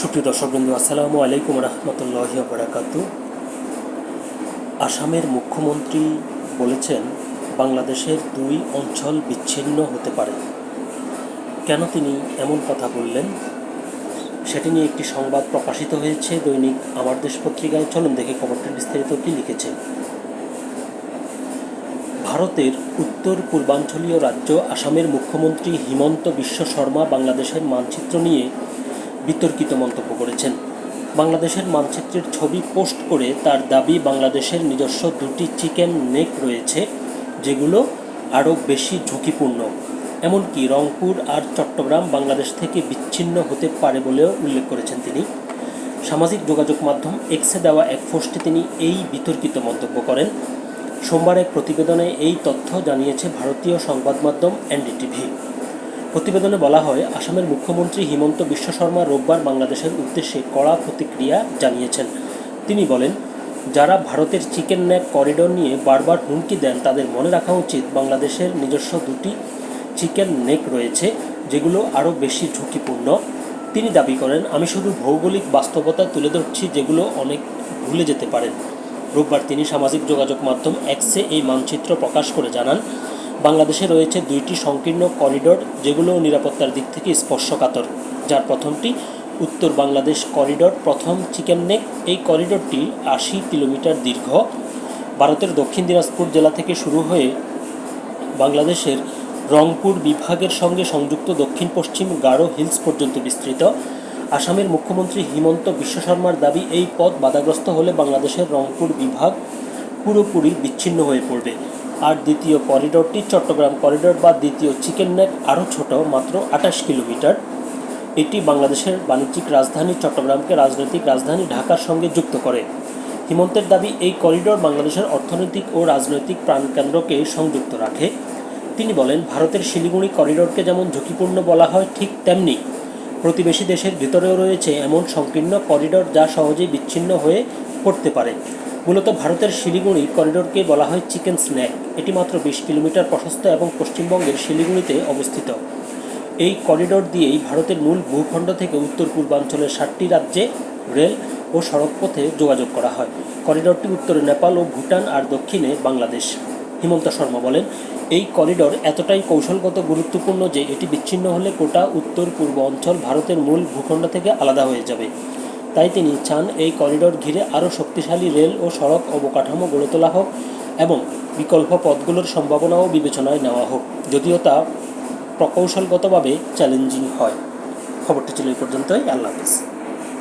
সুপ্রিয় দর্শকবৃন্দ আসসালামু আলাইকুম রহমতুল্লাহ বারাকাতু। আসামের মুখ্যমন্ত্রী বলেছেন, বাংলাদেশের দুই অঞ্চল বিচ্ছিন্ন হতে পারে। কেন তিনি এমন কথা বললেন? সেটি নিয়ে একটি সংবাদ প্রকাশিত হয়েছে দৈনিক আমার দেশ পত্রিকায়। চলুন দেখে খবরটি বিস্তারিত কি লিখেছে। ভারতের উত্তর পূর্বাঞ্চলীয় রাজ্য আসামের মুখ্যমন্ত্রী হিমন্ত বিশ্ব শর্মা বাংলাদেশের মানচিত্র নিয়ে বিতর্কিত মন্তব্য করেছেন। বাংলাদেশের মানচিত্রের ছবি পোস্ট করে তার দাবি, বাংলাদেশের নিজস্ব দুটি চিকেন নেক রয়েছে, যেগুলো আরও বেশি ঝুঁকিপূর্ণ। এমনকি রংপুর আর চট্টগ্রাম বাংলাদেশ থেকে বিচ্ছিন্ন হতে পারে বলেও উল্লেখ করেছেন তিনি। সামাজিক যোগাযোগ মাধ্যম এক্সে দেওয়া এক পোস্টে তিনি এই বিতর্কিত মন্তব্য করেন। সোমবার এক প্রতিবেদনে এই তথ্য জানিয়েছে ভারতীয় সংবাদ মাধ্যম এনডিটিভি। প্রতিবেদনে বলা হয়, আসামের মুখ্যমন্ত্রী হিমন্ত বিশ্ব শর্মা রোববার বাংলাদেশের উদ্দেশ্যে কড়া প্রতিক্রিয়া জানিয়েছেন। তিনি বলেন, যারা ভারতের চিকেন নেক করিডোর নিয়ে বারবার হুমকি দেন, তাদের মনে রাখা উচিত বাংলাদেশের নিজস্ব দুটি চিকেন নেক রয়েছে, যেগুলো আরও বেশি ঝুঁকিপূর্ণ। তিনি দাবি করেন, আমি শুধু ভৌগোলিক বাস্তবতা তুলে ধরছি, যেগুলো অনেক ভুলে যেতে পারেন। রোববার তিনি সামাজিক যোগাযোগ মাধ্যম এক্সে এই মানচিত্র প্রকাশ করে জানান বাংলাদেশে রয়েছে দুইটি সংকীর্ণ করিডোর, যেগুলো নিরাপত্তার দিক থেকে স্পর্শকাতর। যার প্রথমটি উত্তর বাংলাদেশ করিডোর, প্রথম চিকেন নেক। এই করিডোরটি আশি কিলোমিটার দীর্ঘ। ভারতের দক্ষিণ দিনাজপুর জেলা থেকে শুরু হয়ে বাংলাদেশের রংপুর বিভাগের সঙ্গে সংযুক্ত দক্ষিণ পশ্চিম গারো হিলস পর্যন্ত বিস্তৃত। আসামের মুখ্যমন্ত্রী হিমন্ত বিশ্ব শর্মার দাবি, এই পথ বাধাগ্রস্ত হলে বাংলাদেশের রংপুর বিভাগ পুরোপুরি বিচ্ছিন্ন হয়ে পড়বে। আর দ্বিতীয় করিডোরটি চট্টগ্রাম করিডোর বা দ্বিতীয় চিকেন নেক আরও ছোট, মাত্র আঠাশ কিলোমিটার। এটি বাংলাদেশের বাণিজ্যিক রাজধানী চট্টগ্রামকে রাজনৈতিক রাজধানী ঢাকার সঙ্গে যুক্ত করে। হিমন্তের দাবি, এই করিডোর বাংলাদেশের অর্থনৈতিক ও রাজনৈতিক প্রাণকেন্দ্রকে সংযুক্ত রাখে। তিনি বলেন, ভারতের শিলিগুড়ি করিডোরকে যেমন ঝুঁকিপূর্ণ বলা হয় ঠিক তেমনি প্রতিবেশী দেশের ভিতরেও রয়েছে এমন সংকীর্ণ করিডোর যা সহজেই বিচ্ছিন্ন হয়ে পড়তে পারে। মূলত ভারতের শিলিগুড়ি করিডোরকে বলা হয় চিকেন স্ন্যাক। এটি মাত্র বিশ কিলোমিটার প্রশস্ত এবং পশ্চিমবঙ্গের শিলিগুড়িতে অবস্থিত। এই করিডোর দিয়েই ভারতের মূল ভূখণ্ড থেকে উত্তর পূর্বাঞ্চলের ষাটটি রাজ্যে রেল ও সড়কপথে যোগাযোগ করা হয়। করিডোরটি উত্তরে নেপাল ও ভুটান আর দক্ষিণে বাংলাদেশ। হিমন্ত শর্মা বলেন, এই করিডোর এতটাই কৌশলগত গুরুত্বপূর্ণ যে এটি বিচ্ছিন্ন হলে গোটা উত্তর পূর্ব অঞ্চল ভারতের মূল ভূখণ্ড থেকে আলাদা হয়ে যাবে। তাই তিনি চান এই করিডোর ঘিরে আরও শক্তিশালী রেল ও সড়ক অবকাঠামো গড়ে তোলা হোক এবং বিকল্প পথগুলোর সম্ভাবনাও বিবেচনায় নেওয়া হোক, যদিও তা প্রকৌশলগতভাবে চ্যালেঞ্জিং হয়। খবরটি ছিল এই পর্যন্তই। আল্লাহ হাফিজ।